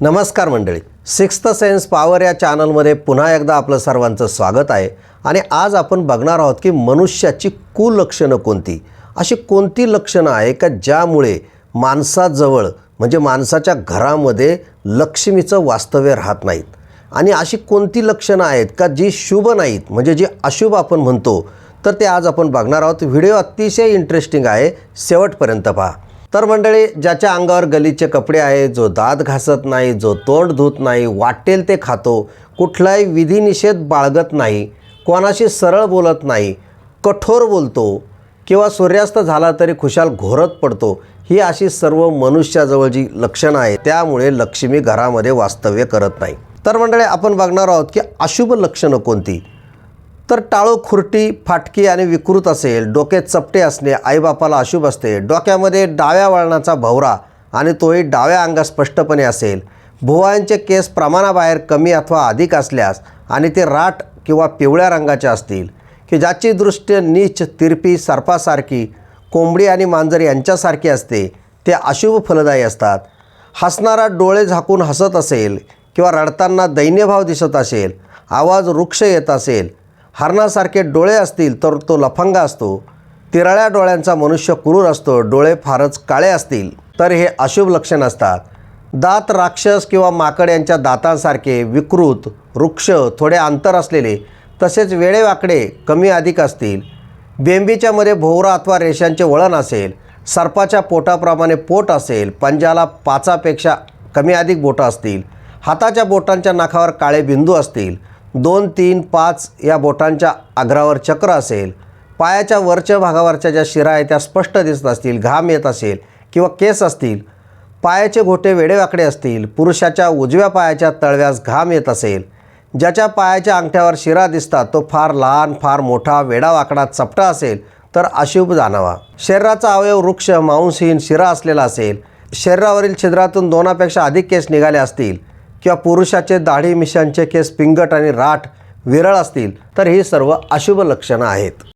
नमस्कार मंडळी. Sixth sense power या चॅनलमध्ये पुन्हा एकदा आपलं सर्वांचं स्वागत आहे. आणि आज आपण बघणार आहोत की मनुष्याची कुलक्षणं कोणती? अशी कोणती लक्षणं आहे का ज्यामुळे माणसाजवळ म्हणजे माणसाच्या घरामध्ये लक्ष्मीचं वास्तव्य राहत नाहीत? आणि अशी कोणती लक्षणं आहेत का जी शुभ नाहीत? म्हणजे जी अशुभ आपण म्हणतो तर ते आज आपण बघणार आहोत. व्हिडिओ अतिशय इंटरेस्टिंग आहे. शेवटपर्यंत पहा. तर मंडळी ज्याच्या अंगावर गलीचे कपडे आहे जो दात घासत नाही जो तोंड धुत नाही वाटेल ते खातो कुठलाही विधिनिषेध बाळगत नाही कोणाशी सरळ बोलत नाही कठोर बोलतो किंवा सूर्यास्त झाला तरी खुशाल घोरत पडतो ही अशी सर्व मनुष्याजवळ जी लक्षणं आहे त्यामुळे लक्ष्मी घरामध्ये वास्तव्य करत नाही. तर मंडळी आपण बघणार आहोत की अशुभ लक्षणं कोणती? तर टाळो खुरटी फाटकी आणि विकृत असेल. डोके चपटे असणे आईबापाला अशुभ असते. डोक्यामध्ये डाव्या वळणाचा भवरा आणि तोही डाव्या अंगा स्पष्टपणे असेल. भुवयांचे केस प्रमाणाबाहेर कमी अथवा अधिक असल्यास आणि ते राट किंवा पिवळ्या रंगाचे असतील. की ज्याची दृष्टी नीच तिरपी सर्पासारखी कोंबडी आणि मांजर यांच्यासारखी असते ते अशुभ फलदायी असतात. हसणारा डोळे झाकून हसत असेल किंवा रडताना दैन्यभाव दिसत असेल आवाज वृक्ष येत असेल हरणासारखे डोळे असतील तर तो लफंगा असतो. तिराळ्या डोळ्यांचा मनुष्य क्रूर असतो डोळे फारच काळे असतील. तर हे अशुभ लक्षण असतात. दात राक्षस किंवा माकड यांच्या दातांसारखे विकृत वृक्ष थोडे अंतर असलेले तसेच वेळेवाकडे कमी अधिक असतील. बेंबीच्या मध्ये भोवरा अथवा रेषांचे वळण असेल सर्पाच्या पोटाप्रमाणे पोट असेल पंजाला पाचापेक्षा कमी अधिक बोटं असतील हाताच्या बोटांच्या नखावर काळे बिंदू असतील दोन तीन पाच या बोटांच्या आग्रावर चक्र असेल पायाच्या वरच्या भागावरच्या ज्या शिरा आहेत त्या स्पष्ट दिसत असतील घाम येत असेल किंवा केस असतील पायाचे घोटे वेडेवाकडे असतील पुरुषाच्या उजव्या पायाच्या तळव्यास घाम येत असेल ज्याच्या पायाच्या अंगठ्यावर शिरा दिसतात तो फार लहान फार मोठा वेडावाकडा चपटा असेल तर अशुभ जाणावा. शरीराचा अवयव वृक्ष मांसहीन शिरा असलेला असेल शरीरावरील छिद्रातून दोनापेक्षा अधिक केस निघाले असतील किंवा पुरुषाचे दाढी मिशांचे केस पिंगट आणि राठ विरळ असतील तर ही सर्व अशुभ लक्षणं आहेत.